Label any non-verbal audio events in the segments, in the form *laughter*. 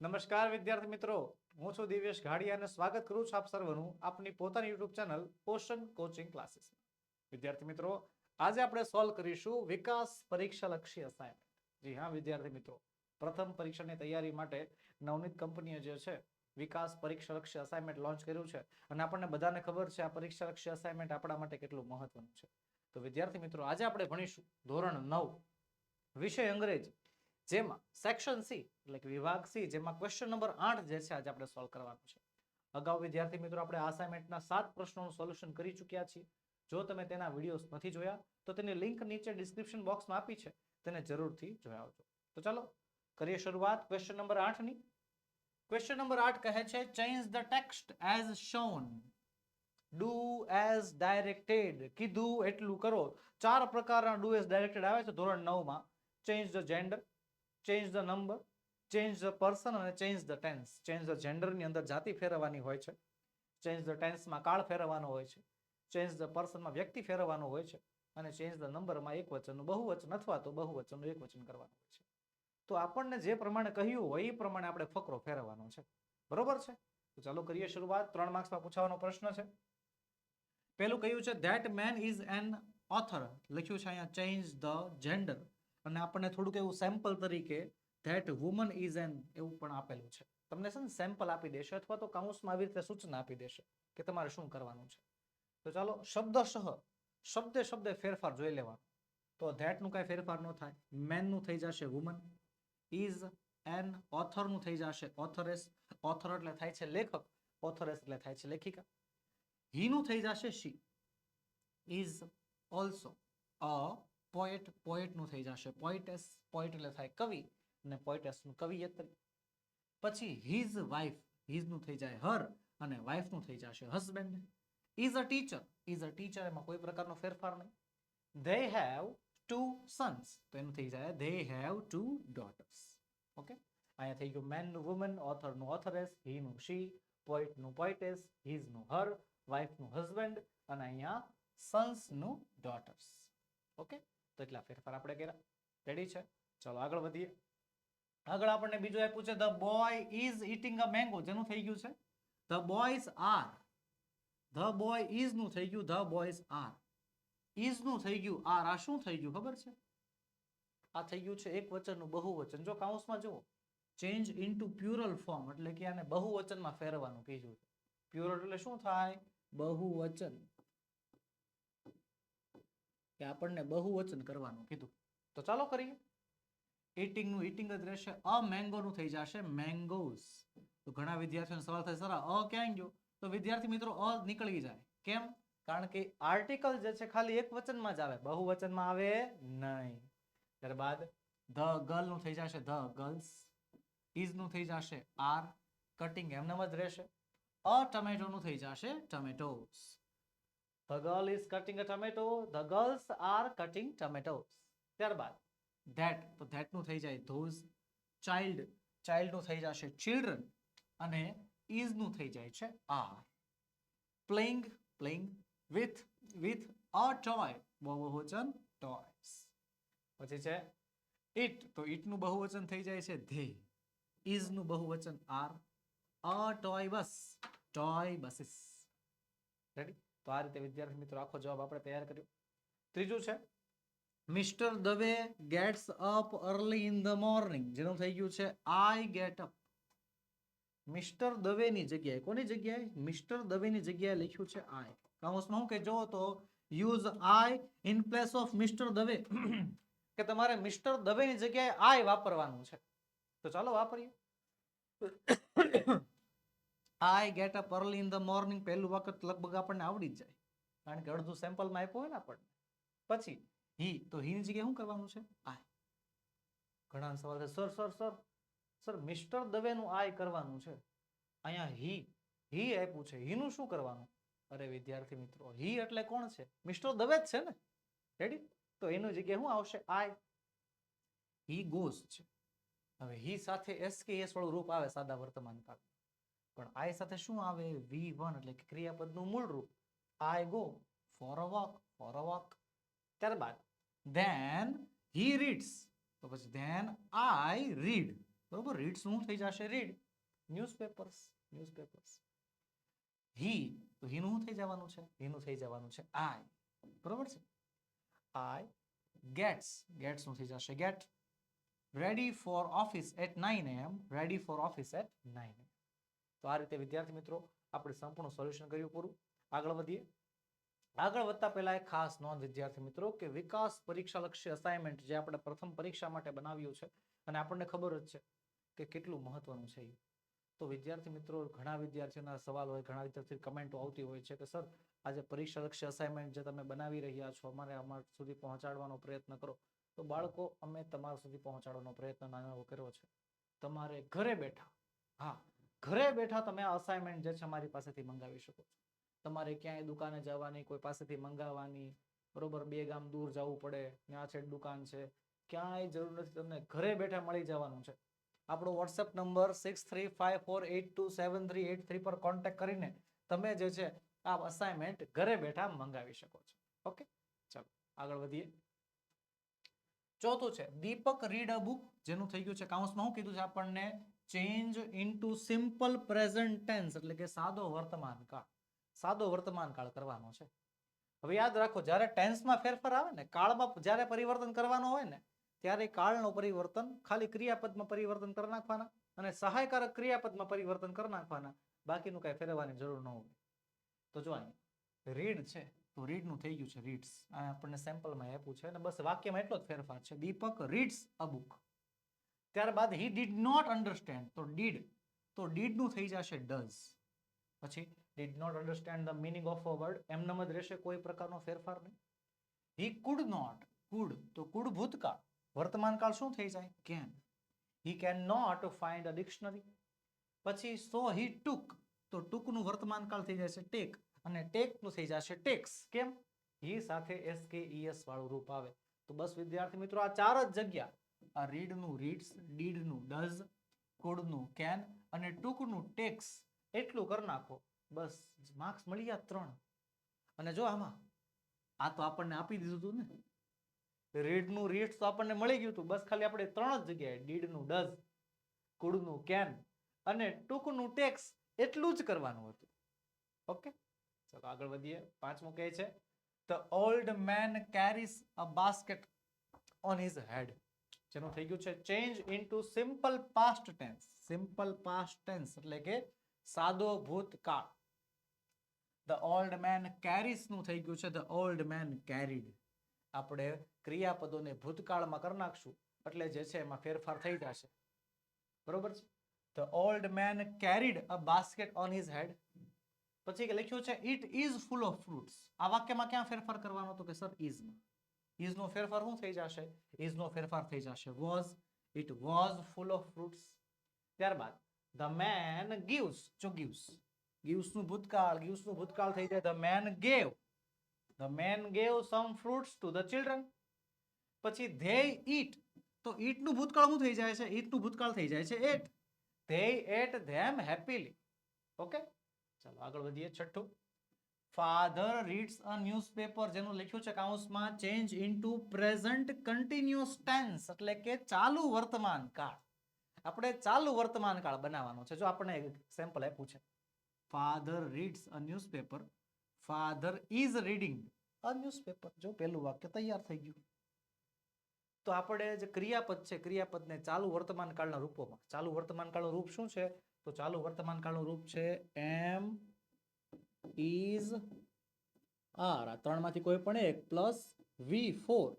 નમસ્કાર વિદ્યાર્થી મિત્રો. હું છું દિવ્યેશ અને સ્વાગત કરું છું આપ સર્વનું આપની પોતાની YouTube channel Poshan coaching classes વિદ્યાર્થી મિત્રો, આજે આપણે સોલ્વ કરીશું વિકાસ પરીક્ષા લક્ષી અસાઇનમેન્ટ જી હા, વિદ્યાર્થી મિત્રો. પ્રથમ પરીક્ષાની તૈયારી માટે નવનીત કંપનીએ જે છે, વિકાસ પરીક્ષા લક્ષી અસાઇનમેન્ટ લોન્ચ કર્યું છે. અને આપણને બધાને ખબર છે, આ પરીક્ષા લક્ષી અસાઇનમેન્ટ આપણા માટે કેટલું મહત્વનું છે. તો વિદ્યાર્થી મિત્રો, આજે આપણે ભણીશું ધોરણ નવ. વિષય અંગ્રેજી. જેમાં સેક્શન સી એટલે કે વિભાગ સી જેમાં ક્વેશ્ચન નંબર આઠ જે છે, આજે આપણે સોલ્વ કરવાનું છે. અગાઉ વિદ્યાર્થી મિત્રો આપણે અસાઇનમેન્ટના સાત પ્રશ્નોનું સોલ્યુશન કરી ચૂક્યા છીએ. જો તમે તેના વિડીયોઝ નથી જોયા, તો તેની લિંક નીચે ડિસ્ક્રિપ્શન બોક્સમાં આપી છે. તેને જરૂરથી જોયા આવજો. તો ચાલો, કરીએ શરૂઆત ક્વેશ્ચન નંબર આઠની ક્વેશ્ચન નંબર આઠ કહે છે change the text as shown do as directed કીધું એટલું કરો. ચાર પ્રકારના ડુ એઝ ડાયરેક્ટેડ આવે છે, ધોરણ નવમાં. Change the gender change the number change the person અને change the tense change the જેન્ડરની અંદર જાતિ ફેરવવાની હોય છે. ચેન્જ ધ ટેન્સમાં કાળ ફેરવવાનો હોય છે. ચેન્જ ધ પર્સનમાં વ્યક્તિ ફેરવવાનો હોય છે. અને ચેન્જ ધ નંબરમાં એક વચનનું બહુવચન અથવા તો બહુવચનનું એક વચન કરવાનું હોય છે. તો આપણને જે પ્રમાણે કહ્યું હોય એ પ્રમાણે આપણે ફકરો ફેરવવાનો છે. બરોબર છે? તો ચાલો કરીએ શરૂઆત. ત્રણ માર્ક્સમાં પૂછાવાનો પ્રશ્ન છે. પહેલું કહ્યું છે? That man is an author લખ્યું છે અહીંયા ચેન્જ ધ જેન્ડર અને આપણને થોડુંક એવું સેમ્પલ તરીકે ધેટ વુમન ઇઝ એન એવું પણ આપેલું છે. તમને છે ને સેમ્પલ આપી દેશે અથવા તો કાઉન્સમાં આવી રીતે સૂચના આપી દેશે કે તમારે શું કરવાનું છે. તો ચાલો શબ્દશઃ શબ્દે શબ્દે ફેરફાર જોઈ લેવાનો. તો ધેટનું કાંઈ ફેરફાર ન થાય. મેનનું થઈ જશે વુમન ઇઝ એન ઓથરનું થઈ જશે ઓથરેસ ઓથર એટલે થાય છે લેખક. ઓથરેસ એટલે થાય છે લેખિકા. હીનું થઈ જશે she is also a poet, પોએટનું થઈ જશે. પોઇટેસ પોઇટ એટલે થાય કવિ અને પોઇટેસનું કવિયત્રી. પછી હિઝ વાઇફ હિઝનું થઈ જાય હર અને વાઇફનું થઈ જશે husband is a teacher is a teacher એમાં કોઈ પ્રકારનો ફેરફાર નહીં. ધે હેવ ટુ સન્સ તો એનું થઈ જાય they have two daughters okay અહીંયા થઈ ગયું મેનનું વુમન ઓથરનું ઓથરેસ હીનું શી પોઇટનું પોઇટેસ હિઝનું હર વાઇફનું હસબન્ડ અને અહીંયા સન્સનું ડોટર્સ ઓકે તો ફેરફાર આપણે કર્યા. રેડી છે? ચલો આગળ વધીએ. આગળ આપણને બીજું આપ્યું છે the boy is eating a mango જેનું થઈ ગયું છે? The boys are the boy ઇઝનું થઈ ગયું ધ બોયઝ આર ઇઝનું થઈ ગયું આર આ શું થઈ ગયું, ખબર છે? આ થઈ ગયું છે એક વચનનું બહુવચન. જો કાઉન્સમાં જુઓ ચેન્જ ઇનટુ પ્યુરલ ફોર્મ એટલે કે આને બહુવચનમાં ફેરવવાનું કીધું છે. પ્યુરલ એટલે શું થાય? બહુવચન. કે આપણને બહુવચન કરવાનું કીધું. તો ચાલો કરીએ. ઇટિંગનું eating જ રહેશે. અ મેંગો નું થઈ જશે મેંગોસ તો ઘણા વિદ્યાર્થીઓને સવાલ થાય, સર, અ ક્યાં ગયો? તો વિદ્યાર્થી મિત્રો, અ નીકળી જાય. કેમ? કારણ કે આર્ટિકલ જે છે ખાલી એક વચનમાં જ આવે. બહુવચનમાં આવે નહીં. ત્યારબાદ, ધ ગર્લનું થઈ જશે ધ ગર્લ્સ. ઇઝનું થઈ જશે આર. કટિંગ એમનેમ જ રહેશે. અ ટમેટો નું થઈ જશે ટમેટોસ The girl is cutting a tomato. The girls are cutting tomatoes. ત્યારબાદ that તો that નું થઈ જાય those child child નું થઈ જશે children અને is નું થઈ જાય છે are playing playing with with a toy બહુવચન toys પછી છે it તો it નું બહુવચન થઈ જાય છે they is નું બહુવચન are a toy bus toy buses ready તો આ રીતે વિદ્યાર્થી મિત્રો આખો જવાબ આપણે તૈયાર કર્યો. ત્રીજું છે, mister Dave gets up early in the morning. જેનું થઈ ગયું છે, આઈ ગેટ અપ. મિસ્ટર દવેની જગ્યાએ, કોની જગ્યાએ? મિસ્ટર દવેની જગ્યાએ લખ્યું છે આઈ. કાઉન્સમાં હું કે જો તો, use I in place of mister Dave. *clears throat* કે તમારે મિસ્ટર દવેની જગ્યાએ આઈ વાપરવાનું છે. તો ચાલો વાપરીએ. I get up early in the morning પહેલું વખત લગભગ આપણને આવડી જ જાય. કારણ કે અડધું સેમ્પલમાં આપ્યું હોય ને આપણને. પછી હી તો હીની જગ્યાએ શું કરવાનું છે? આઈ ઘણા સવાલ છે sir sir sir sir mister દવેનું I કરવાનું છે. અહીંયા હી હી આપ્યું છે. હીનું શું કરવાનું? અરે વિદ્યાર્થી મિત્રો હી એટલે કોણ છે? મિસ્ટર દવે જ છે ને. રેડી તો એનું જગ્યાએ શું આવશે? આઈ હી ગોઝ છે. હવે હી સાથે એસ કે એસ વાળું રૂપ આવે સાદા વર્તમાન કાળ પણ આઈ સાથે શું આવે? વી વન એટલે કે ક્રિયાપદનું મૂળ રૂપ. I go, for a walk, for a walk. ત્યારબાદ, ધેન હી રીડ્સ. તો પછી ધેન આઈ રીડ. બરોબર? રીડ્સ શું થઈ જશે? રીડ. Newspapers newspapers. હી, તો હીનું શું થઈ જવાનું છે? હીનું થઈ જવાનું છે આઈ બરોબર છે? આઈ ગેટ્સ. ગેટ્સનું થઈ જશે? Get. Ready for office at nine AM ready for office at nine AM તો આ રીતે વિદ્યાર્થી મિત્રો, આપણે સંપૂર્ણ સોલ્યુશન કર્યું પૂરું. આગળ વધીએ. આગળ વધતા પહેલા એક ખાસ નોંધ વિદ્યાર્થી મિત્રો, કે વિકાસ પરીક્ષા લક્ષી અસાઇનમેન્ટ જે આપણે પ્રથમ પરીક્ષા માટે બનાવ્યું છે, અને આપણને ખબર જ છે કે કેટલું મહત્વનું છે એ તો વિદ્યાર્થી મિત્રો, ઘણા વિદ્યાર્થીઓના સવાલ હોય, ઘણા વિદ્યાર્થી કમેન્ટો આવતી હોય છે કે, સર, આજે પરીક્ષા લક્ષી અસાઇનમેન્ટ જે તમે બનાવી રહ્યા છો, અમારે અમારા સુધી પહોંચાડવાનો પ્રયત્ન કરો. તો બાળકો, અમે તમારા સુધી પહોંચાડવાનો પ્રયત્ન નાનો કર્યો છે. તમારે ઘરે બેઠા, હા ઘરે બેઠા તમે આ અસાઇનમેન્ટ જે છે અમારી પાસેથી મંગાવી શકો છો. તમારે ક્યાંય દુકાને જવાની, કોઈ પાસેથી મંગાવવાની, બરોબર, બે ગામ દૂર જવું પડે, ત્યાં છે દુકાન છે, ક્યાંય જરૂર નથી, તમને ઘરે બેઠા મળી જવાનું છે. આપણો WhatsApp number six three five four eight two seven three eight three પર કોન્ટેક્ટ કરીને તમે જે છે આ અસાઇનમેન્ટ ઘરે બેઠા મંગાવી શકો છો. ઓકે ચાલો, આગળ વધીએ. ચોથું છે, દીપક રીડ અ બુક જેનું થઈ ગયું છે, કાઉન્સમાં શું કીધું છે આપણને? Change into simple present tense એટલે કે સાદો વર્તમાન કાળ. સાદો વર્તમાન કાળ કરવાનો છે. હવે યાદ રાખો, જ્યારે ટેન્સમાં ફેરફાર આવે ને, કાળમાં જ્યારે પરિવર્તન કરવાનો હોય ને, ત્યારે કાળનું પરિવર્તન ખાલી ક્રિયાપદમાં પરિવર્તન કરી નાખવાના અને સહાયકારક ક્રિયાપદમાં પરિવર્તન કરી નાખવાના. બાકીનું કાંઈ ફેરવવાની જરૂર ન હોય. તો જો રીડ છે તો રીડનું થઈ ગયું છે રીડ્સ. આપણને સેમ્પલમાં આપ્યું છે અને બસ વાક્યમાં એટલો જ ફેરફાર છે. Deepak reads a book. ત્યારબાદ હી ડીડ નોટ અન્ડરસ્ટેન્ડ. તો ડીડ, તો ડીડનું થઈ જશે ડઝ. પછી did not understand the meaning of a word. એમનેમ જ રહેશે કોઈ પ્રકારનો ફેરફાર નહીં. હી કુડ નોટ, કુડ, તો કુડ ભૂતકાળ. વર્તમાનકાળ શું થઈ જાય? Can. He can not find a dictionary. પછી સો હી ટુક, તો ટૂંકનું વર્તમાનકાળ થઈ જશે ટેક. અને ટેકનું થઈ જશે ટેક્સ. કેમ? હી સાથે એસ કે એસ વાળું રૂપ આવે. તો બસ વિદ્યાર્થી મિત્રો, આ ચાર જ જગ્યા. આ રીડનું રીડ્સ, ડીડનું ડઝ, કુડનું કેન અને ટૂંકનું ટેક્સ. એટલું કરી નાખો. બસ માર્ક્સ મળી ગયા ત્રણ. અને જો આમાં, આ તો આપણને આપી દીધું હતું ને. રીડનું રીડ્સ તો આપણને મળી ગયું હતું બસ ખાલી આપણે ત્રણ જ જગ્યાએ, ડીડનું ડઝ, કુડનું કેન અને ટૂંકનું ટેક્સ, એટલું જ કરવાનું હતું. ઓકે? ચાલો આગળ વધીએ. પાંચમું કહે છે the old man carries a basket on his head જેનું થઈ ગયું છે change into simple past tense simple past tense એટલે કે સાદો ભૂતકાળ. ધ ઓલ્ડ મેન કેરીઝનું થઈ ગયું છે ધ ઓલ્ડ મેન કેરીડ આપણે ક્રિયાપદોને ભૂતકાળમાં કરી નાખશું, એટલે જે છે એમાં ફેરફાર થઈ જશે. બરોબર છે? The old man carried a basket on his head પછી કે લખ્યું છે it is full of fruits આ વાક્યમાં ક્યાં ફેરફાર કરવાનો તો કે સર ઇઝમાં ઇઝ નો ફેરફાર શું થઈ જશે? ઇઝ નો ફેરફાર થઈ જશે. Was it was full of fruits ત્યારબાદ ધ મેન ગિવ્સ જો ગિવ્સ ગિવ્સનું ભૂતકાળ ગિવ્સનું ભૂતકાળ થઈ જાય the man gave the man gave some fruits to the children પછી ધે ઈટ તો ઈટનું ભૂતકાળ શું થઈ જાય છે? ઈટનું ભૂતકાળ થઈ જાય છે ate they ate them happily okay ચાલો, આગળ વધીએ, છઠ્ઠું. ફાધર રીડ્સ અ ન્યૂઝપેપર જેનું લખ્યું છે કાઉન્સમાં change into present continuous tense એટલે કે ચાલુ વર્તમાન કાળ. આપણે ચાલુ વર્તમાન કાળ બનાવવાનો છે. જો આપણે સેમ્પલ આપ્યું છે. Father reads a newspaper father is reading a newspaper જો પહેલું વાક્ય તૈયાર થઈ ગયું. તો આપણે જે ક્રિયાપદ છે, ક્રિયાપદને ચાલુ વર્તમાન કાળના રૂપોમાં. ચાલુ વર્તમાન કાળનું રૂપ શું છે? તો ચાલુ વર્તમાન કાળનું રૂપ છે એમ ઇઝ આર. આ ત્રણમાંથી કોઈ પણ એક plus V four.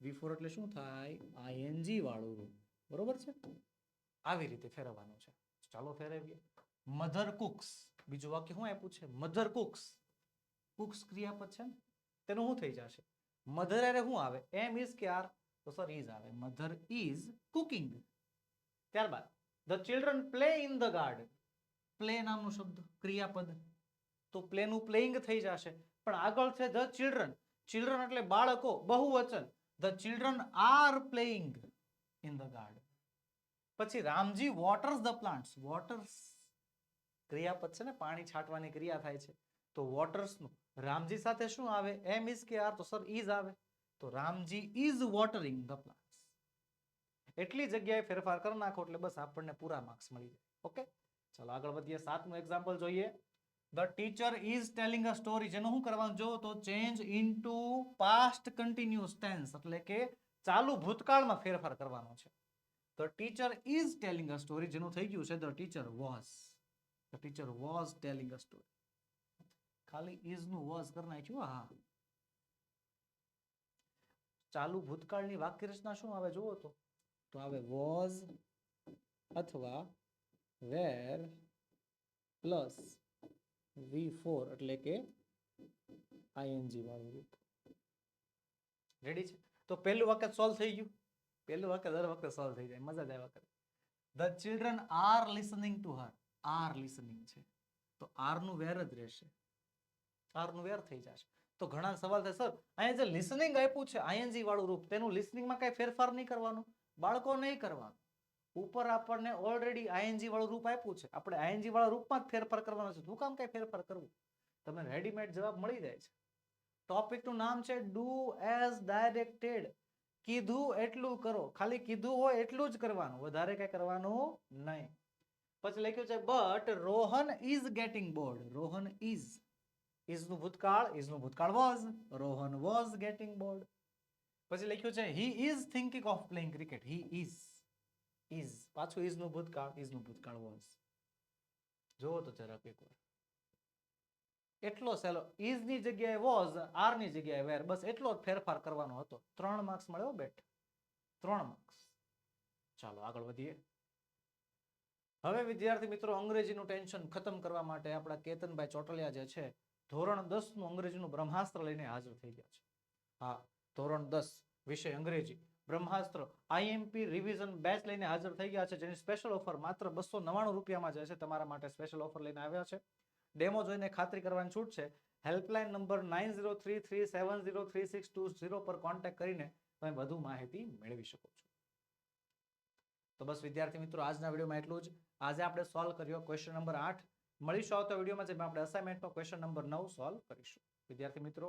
V four એટલે શું થાય? આઈએનજી વાળું રૂપ. બરોબર છે? આવી રીતે ફેરવવાનું છે. ચાલો ફેરવીએ. Mother cooks. બીજું વાક્ય શું આપ્યું છે? Mother cooks. કુક્સ ક્રિયાપદ છે ને? તેનું શું થઈ જશે? મધર અરે શું આવે? એમ ઇઝ કે આર? તો સર ઇઝ આવે. Mother is cooking. ત્યારબાદ the children play in the garden play નામનો શબ્દ ક્રિયાપદ. તો પ્લેનું પ્લેઇંગ થઈ જશે. પણ આગળ છે ધ ચિલ્ડ્રન ચિલ્ડ્રન એટલે બાળકો બહુવચન. The children are playing in the garden પછી Ramji waters the plants waters ક્રિયાપદ છે ને પાણી છાંટવાની ક્રિયા થાય છે. તો વોટર્સનું રામજી સાથે શું આવે? એમ ઇઝ કે આર તો સર ઇઝ આવે. તો Ramji is watering the plants એટલી જગ્યાએ ફેરફાર કરી નાખો એટલે બસ આપણને પૂરા માર્ક્સ મળી જાય. ઓકે ચાલો આગળ વધીએ. સાતમું એક્ઝામ્પલ જોઈએ. The teacher is telling a story જેનું શું કરવાનું? જો તો change in to past continuous tense એટલે કે ચાલુ ભૂતકાળમાં ફેરફાર કરવાનો છે. The teacher is telling a story જેનું થઈ ગયું છે the teacher was the teacher was telling a story ખાલી ઇઝનું વોઝ કરી નાખ્યું? હા. ચાલુ ભૂતકાળની વાક્ય રચના શું આવે? જુઓ તો. તો આવે વોઝ અથવા વેર પ્લસ વી ફોર એટલે કે આઈએનજી વાળું રૂપ. રેડી છે? તો પહેલું વખત સોલ્વ થઈ ગયું. પહેલું વખત દર વખતે સોલ્વ થઈ જાય. મજા જ વખત the children are listening to her are listening છે. તો આરનું વેર જ રહેશે. આરનું વેર થઈ જશે. તો ઘણા સવાલ થાય સર, અહીંયા જે લિસનિંગ આપ્યું છે આઈએનજી વાળું રૂપ, તેનું લિસનિંગમાં કઈ ફેરફાર નહીં કરવાનું? બાળકો નહીં કરવાનું. ઉપર આપણને ઓલરેડી આઈએનજી વાળું રૂપ આપ્યું છે. આપણે આઈએનજી વાળા રૂપમાં જ ફેરફાર કરવાનો છે. શું કામ કઈ ફેરફાર કરવું તમને રેડીમેડ જવાબ મળી જાય છે. ટોપિકનું નામ છે ડુ એઝ ડાયરેક્ટેડ કીધું એટલું કરો. ખાલી કીધું હોય એટલું જ કરવાનું. વધારે કઈ કરવાનું નહીં. પછી લખ્યું છે but Rohan is getting bored Rohan is ઇઝનું ભૂતકાળ ઇઝનું ભૂતકાળ was Rohan was getting bored પછી લખ્યું છે he is thinking of playing cricket he is is પાછું ઇઝનું ભૂતકાળ ઇઝનું ભૂતકાળ વોન્સ જોવો તો જરાક એકવાર. એટલો સેલો ઇઝની જગ્યાએ વોઝ આરની જગ્યાએ વેર બસ એટલો જ ફેરફાર કરવાનો હતો. ત્રણ માર્ક્સ મળ્યો બેટ. ત્રણ માર્ક્સ ચાલો, આગળ વધીએ. હવે વિદ્યાર્થી મિત્રો, અંગ્રેજીનું ટેન્શન ખતમ કરવા માટે આપણા કેતનભાઈ ચોટલિયા જે છે, ધોરણ દસનું અંગ્રેજીનું બ્રહ્માસ્ત્ર લઈને હાજર થઈ ગયા છે. હા ધોરણ દસ, વિષય અંગ્રેજી. બ્રહ્માસ્ત્ર આઈએમપી રિવિઝન બેચ લઈને હાજર થઈ ગયા છે, જેની સ્પેશિયલ ઓફર માત્ર બસો નવ્વાણું રૂપિયામાં જે છે તમારા માટે સ્પેશિયલ ઓફર લઈને આવ્યા છે. ડેમો જોઈને ખાતરી કરવાની છૂટ છે. Helpline number nine zero three three seven zero three six two zero પર કોન્ટેક્ટ કરીને તમે વધુ માહિતી મેળવી શકો છો. તો બસ વિદ્યાર્થી મિત્રો, આજના વિડીયોમાં એટલું જ. આજે આપણે સોલ્વ કર્યો ક્વેશ્ચન નંબર આઠ. મળીશું આવતા વિડીયોમાં, જેમાં આપણે અસાઇનમેન્ટનો ક્વેશ્ચન નંબર નવ સોલ્વ કરીશું. વિદ્યાર્થી મિત્રો